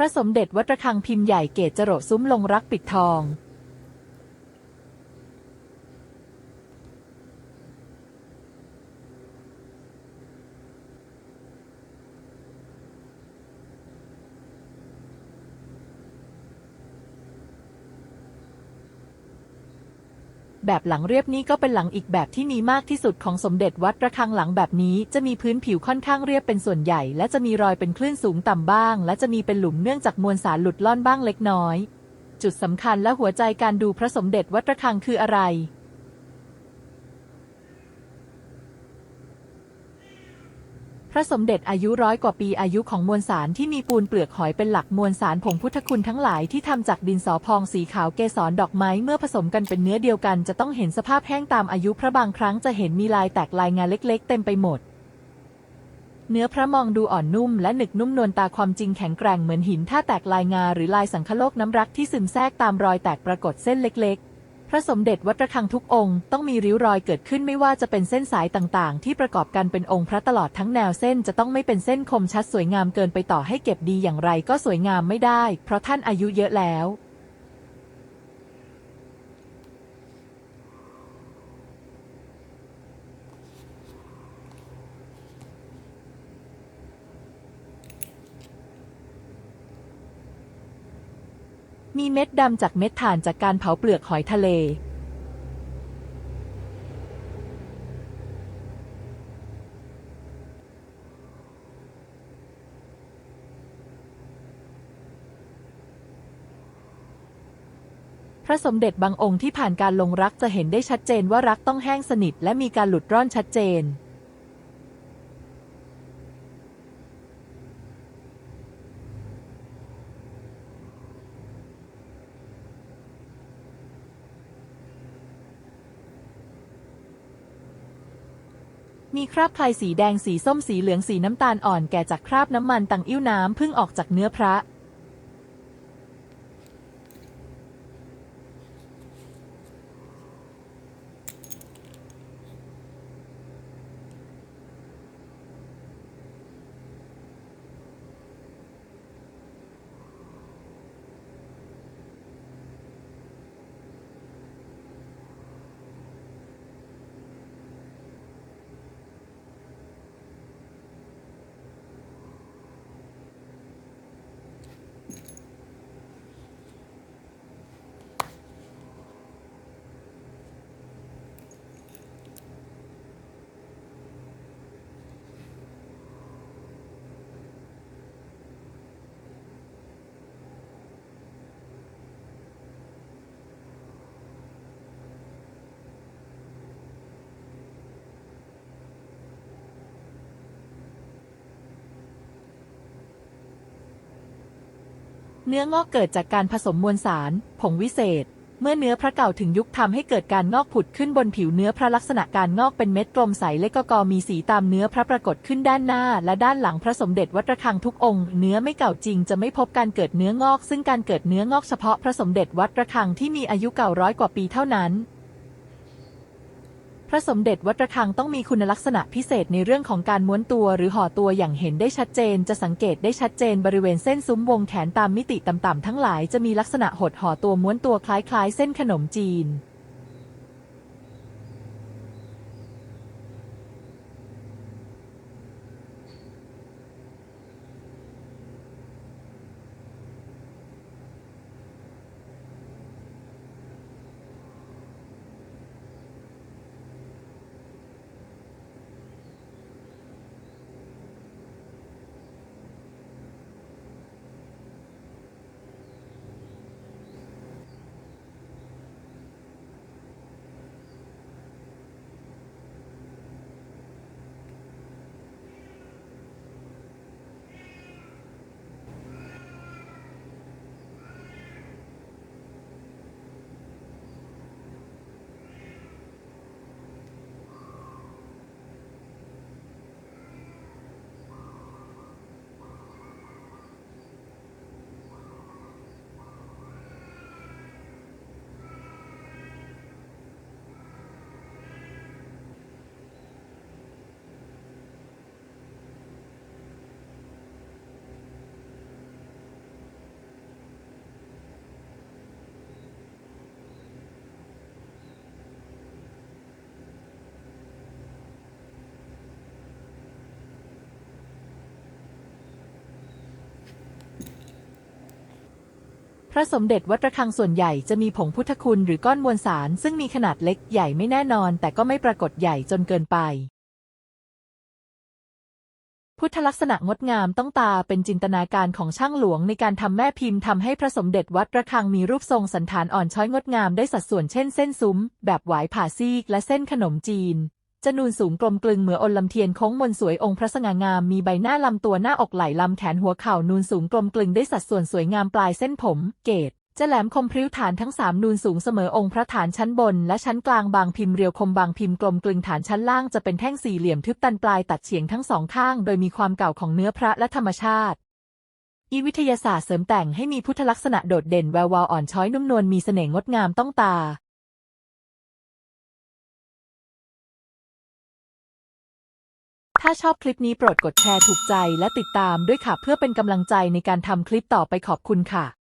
ระสมเด็จวัดระฆังพิมพ์ใหญ่เกตจรดซุ้มลงรักปิดทอง แบบหลังเรียบนี้ก็เป็นหลังอีกแบบที่มีมากที่สุดของสมเด็จวัดระฆังหลังแบบนี้ จะมีพื้นผิวค่อนข้างเรียบเป็นส่วนใหญ่ และจะมีรอยเป็นคลื่นสูงต่ำบ้าง และจะมีเป็นหลุมเนื่องจากมวลสารหลุดล่อนบ้างเล็กน้อย จุดสำคัญและหัวใจการดูพระสมเด็จวัดระฆังคืออะไร พระสมเด็จอายุร้อยกว่าปีอายุของมวลสารที่มีปูนเปลือกหอยเป็นหลักมวลสารผงพุทธคุณทั้งหลายที่ทำจากดินสอพองสีขาวเกสรดอกไม้เมื่อผสมกันเป็นเนื้อเดียวกัน จะต้องเห็นสภาพแห้งตามอายุพระบางครั้งจะเห็นมีลายแตกลายงานเล็ก ๆ เต็มไปหมด เนื้อพระมองดูอ่อนนุ่มและหนึกนุ่มนวลตาความจริงแข็งแกร่งเหมือนหินถ้าแตกลายงาหรือลายสังคโลกน้ำรักที่ซึมแทรกตามรอยแตกปรากฏเส้นเล็กๆ พระสมเด็จวัดระฆังทุกองค์ต้องมีริ้วรอยเกิดขึ้นไม่ว่าจะเป็นเส้นสายต่างๆ ที่ประกอบกันเป็นองค์พระตลอดทั้งแนวเส้นจะต้องไม่เป็นเส้นคมชัดสวยงามเกินไปต่อให้เก็บดีอย่างไรก็สวยงามไม่ได้ เพราะท่านอายุเยอะแล้ว มีเม็ดดำจากเม็ดถ่านจากการเผาเปลือกหอยทะเล พระสมเด็จบางองค์ที่ผ่านการลงรักจะเห็นได้ชัดเจนว่ารักต้องแห้งสนิทและมีการหลุดร่อนชัดเจน มีคราบคลายสีแดงสีส้มสีเหลืองสีน้ำตาลอ่อนแก่จากคราบน้ำมันตังอิ่วน้ำพึ่งออกจากเนื้อพระ เนื้องอกเกิดจากการผสมมวลสาร ผงวิเศษ เมื่อเนื้อพระเก่าถึงยุคทำให้เกิดการงอกผุดขึ้นบนผิวเนื้อพระลักษณะการงอกเป็นเม็ดกลมใสเล็กกอมีสีตามเนื้อพระปรากฏขึ้นด้านหน้า และด้านหลังพระสมเด็จวัดระฆังทุกองค์เนื้อไม่เก่าจริงจะไม่พบการเกิดเนื้องอก ซึ่งการเกิดเนื้องอกเฉพาะพระสมเด็จวัดระฆังที่มีอายุเก่าร้อยกว่าปีเท่านั้น พระสมเด็จวัดระฆังต้องมีคุณลักษณะพิเศษในเรื่องของการม้วนตัวหรือห่อตัวอย่างเห็นได้ชัดเจน จะสังเกตได้ชัดเจนบริเวณเส้นซุ้มวงแขนตามมิติต่ำๆทั้งหลายจะมีลักษณะหดห่อตัวม้วนตัวคล้ายๆ เส้นขนมจีน พระสมเด็จวัดระฆังส่วนใหญ่จะมีผงพุทธคุณหรือก้อนมวลสาร ซึ่งมีขนาดเล็กใหญ่ไม่แน่นอน แต่ก็ไม่ปรากฏใหญ่จนเกินไป พุทธลักษณะงดงามต้องตาเป็นจินตนาการของช่างหลวงในการทำแม่พิมพ์ทำให้พระสมเด็จวัดระฆังมีรูปทรงสันฐานอ่อนช้อยงดงามได้สัดส่วนเช่นเส้นซุ้ม แบบหวายผ่าซีกและเส้นขนมจีน จะนูนสูงกลมกลึงเหมืออนลำเทียนโค้งมนสวยองค์พระสง่างาม มีใบหน้าลำตัวหน้าอกไหล่ลำแขนหัวเข่านูนสูงกลมกลึงได้สัดส่วนสวยงามปลายเส้นผม เกตจะแหลมคมพริ้วฐานทั้งสามนูนสูงเสมอองค์พระฐานชั้นบน และชั้นกลางบางพิมพ์เรียวคมบางพิมพ์กลมกลึงฐานชั้นล่างจะเป็นแท่งสี่เหลี่ยมทึบตันปลายตัดเฉียงทั้งสองข้าง โดยมีความเก่าของเนื้อพระและธรรมชาติอีวิทยาศาสตร์เสริมแต่งให้มีพุทธลักษณะโดดเด่นแวววาวอ่อนช้อยนุ่มนวลมีเสน่ห์งดงามต้องตา ถ้าชอบคลิปนี้โปรดกดแชร์ถูกใจและติดตามด้วยค่ะ เพื่อเป็นกำลังใจในการทำคลิปต่อไปขอบคุณค่ะ